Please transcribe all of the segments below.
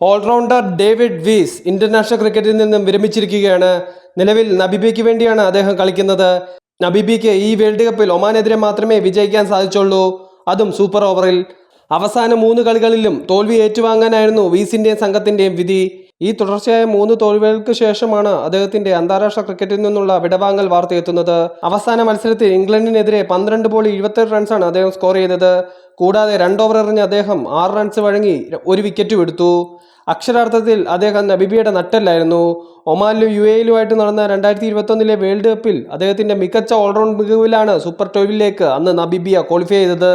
Allrounder David Weiss international ക്രിക്കറ്റിൽ നിന്നും വിരമിച്ചിരിക്കുകയാണ്. നിലവിൽ നബിബിക്ക് വേണ്ടിയാണ് അദ്ദേഹം കളിക്കുന്നത്. നബിബിക്ക് ഈ വേൾഡ് കപ്പിൽ ഒമാനെതിരെ മാത്രമേ വിജയിക്കാൻ സാധിച്ചുള്ളൂ. അതും സൂപ്പർ ഓവറിൽ. അവസാന മൂന്ന് കളികളിലും തോൽവി ഏറ്റുവാങ്ങാനായിരുന്നു വീസിന്റെയും സംഘത്തിന്റെയും വിധി. ഈ തുടർച്ചയായ മൂന്ന് തോൽവികൾക്ക് ശേഷമാണ് അദ്ദേഹത്തിന്റെ അന്താരാഷ്ട്ര ക്രിക്കറ്റിൽ നിന്നുള്ള വിടവാങ്ങൽ വാർത്തയെത്തുന്നത്. അവസാന മത്സരത്തിൽ ഇംഗ്ലണ്ടിനെതിരെ പന്ത്രണ്ട് ബോൾ ഇരുപത്തെട്ട് റൺസാണ് അദ്ദേഹം സ്കോർ ചെയ്തത്. കൂടാതെ രണ്ട് ഓവർ എറിഞ്ഞ് അദ്ദേഹം ആറ് റൺസ് വഴങ്ങി ഒരു വിക്കറ്റും എടുത്തു. അക്ഷരാർത്ഥത്തിൽ അദ്ദേഹം നബിബിയുടെ നട്ടല്ലായിരുന്നു. ഒമാനിലും യു എയിലുമായിട്ട് നടന്ന രണ്ടായിരത്തി ഇരുപത്തൊന്നിലെ വേൾഡ് കപ്പിൽ അദ്ദേഹത്തിന്റെ മികച്ച ഓൾറൗണ്ട് മികവിലാണ് സൂപ്പർ ട്വൽവിലേക്ക് അന്ന് നബിബിയ ക്വാളിഫൈ ചെയ്തത്.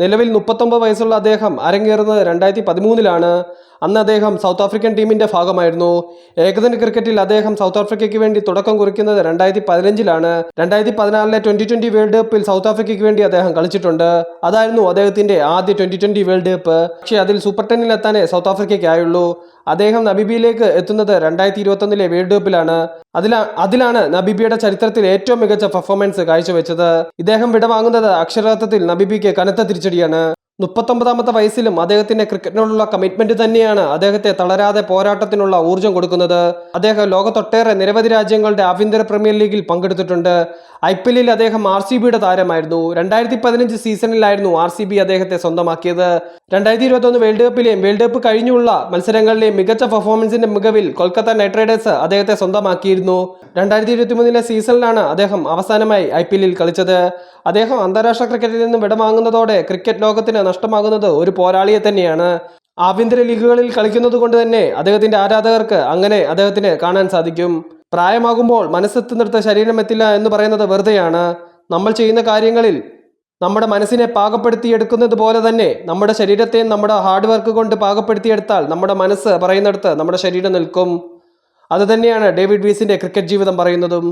നിലവിൽ മുപ്പത്തൊമ്പത് വയസ്സുള്ള അദ്ദേഹം അരങ്ങേറുന്നത് രണ്ടായിരത്തി പതിമൂന്നിലാണ് അന്ന് അദ്ദേഹം സൗത്ത് ആഫ്രിക്കൻ ടീമിന്റെ ഭാഗമായിരുന്നു. ഏകദിന ക്രിക്കറ്റിൽ അദ്ദേഹം സൗത്ത് ആഫ്രിക്കയ്ക്ക് വേണ്ടി തുടക്കം കുറിക്കുന്നത് രണ്ടായിരത്തി പതിനഞ്ചിലാണ് രണ്ടായിരത്തി പതിനാലിലെ ട്വന്റി ട്വന്റി വേൾഡ് കപ്പിൽ സൗത്ത് ആഫ്രിക്കയ്ക്ക് വേണ്ടി അദ്ദേഹം കളിച്ചിട്ടുണ്ട്. അതായിരുന്നു അദ്ദേഹത്തിന്റെ ആദ്യ ട്വന്റി ട്വന്റി വേൾഡ് കപ്പ്. പക്ഷേ അതിൽ സൂപ്പർ ടെന്നിൽ എത്താനേ സൗത്ത് ആഫ്രിക്കയ്ക്കായുള്ളൂ. അദ്ദേഹം നബിബിയിലേക്ക് എത്തുന്നത് രണ്ടായിരത്തി ഇരുപത്തൊന്നിലെ വേൾഡ് കപ്പിലാണ്. അതിലാ അതിലാണ് നബിബിയുടെ ചരിത്രത്തിൽ ഏറ്റവും മികച്ച പെർഫോമൻസ് കാഴ്ചവെച്ചത്. ഇദ്ദേഹം വിടവാങ്ങുന്നത് അക്ഷരാർത്ഥത്തിൽ നബിബിക്ക് കനത്ത തിരിച്ചടിയാണ്. മുപ്പത്തൊമ്പതാമത്തെ വയസ്സിലും അദ്ദേഹത്തിന്റെ ക്രിക്കറ്റിനോടുള്ള കമ്മിറ്റ്മെന്റ് തന്നെയാണ് അദ്ദേഹത്തെ തളരാതെ പോരാട്ടത്തിനുള്ള ഊർജം കൊടുക്കുന്നത്. അദ്ദേഹം ലോകത്തൊട്ടേറെ നിരവധി രാജ്യങ്ങളുടെ ആഭ്യന്തര പ്രീമിയർ ലീഗിൽ പങ്കെടുത്തിട്ടുണ്ട്. ഐ പി എല്ലിൽ അദ്ദേഹം ആർ സി ബിയുടെ താരമായിരുന്നു. രണ്ടായിരത്തി പതിനഞ്ച് സീസണിലായിരുന്നു ആർ സി ബി അദ്ദേഹത്തെ സ്വന്തമാക്കിയത്. രണ്ടായിരത്തി ഇരുപത്തൊന്ന് വേൾഡ് കപ്പിലെയും വേൾഡ് കപ്പ് കഴിഞ്ഞുള്ള മത്സരങ്ങളിലെയും മികച്ച പെർഫോമൻസിന്റെ മികവിൽ കൊൽക്കത്ത നൈറ്റ് റൈഡേഴ്സ് അദ്ദേഹത്തെ സ്വന്തമാക്കിയിരുന്നു. രണ്ടായിരത്തി ഇരുപത്തി മൂന്നിലെ സീസണിലാണ് അദ്ദേഹം അവസാനമായി ഐ പി എല്ലിൽ കളിച്ചത്. അദ്ദേഹം അന്താരാഷ്ട്ര ക്രിക്കറ്റിൽ നിന്നും വിടവാങ്ങുന്നതോടെ ക്രിക്കറ്റ് ലോകത്തിന് നഷ്ടമാകുന്നത് ഒരു പോരാളിയെ തന്നെയാണ്. ആഭ്യന്തര ലീഗുകളിൽ കളിക്കുന്നത് കൊണ്ട് തന്നെ അദ്ദേഹത്തിന്റെ ആരാധകർക്ക് അങ്ങനെ അദ്ദേഹത്തിന് കാണാൻ സാധിക്കും. പ്രായമാകുമ്പോൾ മനസ്സെത്തി നിർത്ത ശരീരം എത്തില്ല എന്ന് പറയുന്നത് വെറുതെയാണ്. നമ്മൾ ചെയ്യുന്ന കാര്യങ്ങളിൽ നമ്മുടെ മനസ്സിനെ പാകപ്പെടുത്തിയെടുക്കുന്നത് പോലെ തന്നെ നമ്മുടെ ശരീരത്തെയും നമ്മുടെ ഹാർഡ് വർക്ക് കൊണ്ട് പാകപ്പെടുത്തിയെടുത്താൽ നമ്മുടെ മനസ്സ് പറയുന്നിടത്ത് നമ്മുടെ ശരീരം നിൽക്കും. അതുതന്നെയാണ് ഡേവിഡ് വീസിന്റെ ക്രിക്കറ്റ് ജീവിതം പറയുന്നതും.